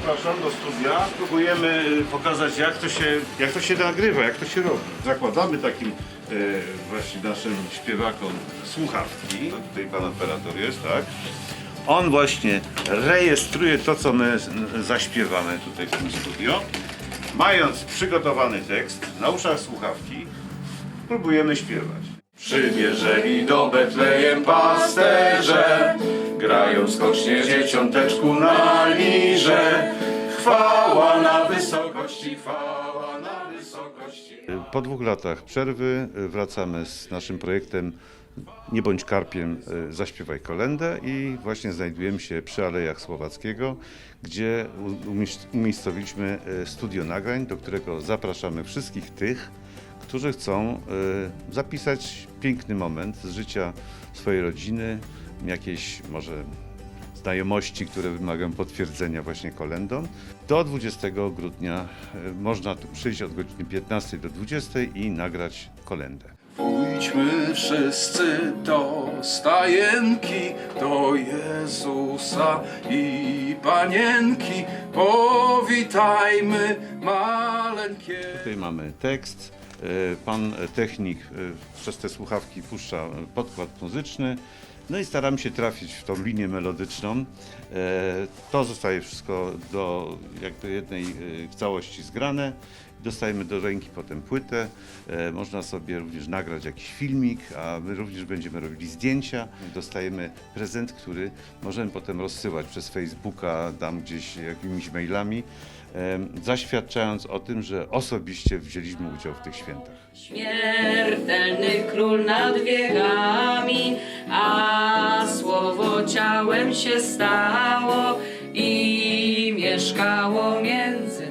studia. Próbujemy y, pokazać, jak to się, jak to się nagrywa, jak to się robi. Zakładamy takim e, właśnie naszym śpiewakom słuchawki. To tutaj pan operator jest, tak? On właśnie rejestruje to, co my zaśpiewamy tutaj w tym studio. Mając przygotowany tekst, na uszach słuchawki, próbujemy śpiewać. Przybierzeli do Betlejem pasterze, grają skocznie dzieciąteczku na. Chwała na wysokości, chwała na wysokości. Po dwóch latach przerwy y, wracamy z naszym projektem Nie bądź karpiem, y, zaśpiewaj kolendę i właśnie znajdujemy się przy Alejach Słowackiego, gdzie umiejscowiliśmy y, studio nagrań, do którego zapraszamy wszystkich tych, którzy chcą zapisać piękny moment z życia swojej rodziny, jakieś może znajomości, które wymagają potwierdzenia właśnie kolendą. Do 20 grudnia e, można tu przyjść od godziny 15 do 20 i nagrać kolendę. Pójdźmy wszyscy do stajenki, do Jezusa i Panienki. Powitajmy maleńkie. Tutaj mamy tekst. e, Pan technik e, przez te słuchawki puszcza podkład muzyczny. No i staramy się trafić w tą linię melodyczną. E, To zostaje wszystko do jakby jednej e, całości zgrane. Dostajemy do ręki potem płytę. E, Można sobie również nagrać jakiś filmik, a my również będziemy robili zdjęcia. Dostajemy prezent, który możemy potem rozsyłać przez Facebooka, tam gdzieś jakimiś mailami, zaświadczając o tym, że osobiście wzięliśmy udział w tych świętach. Śmiertelny król nad wiekami, a słowo ciałem się stało i mieszkało między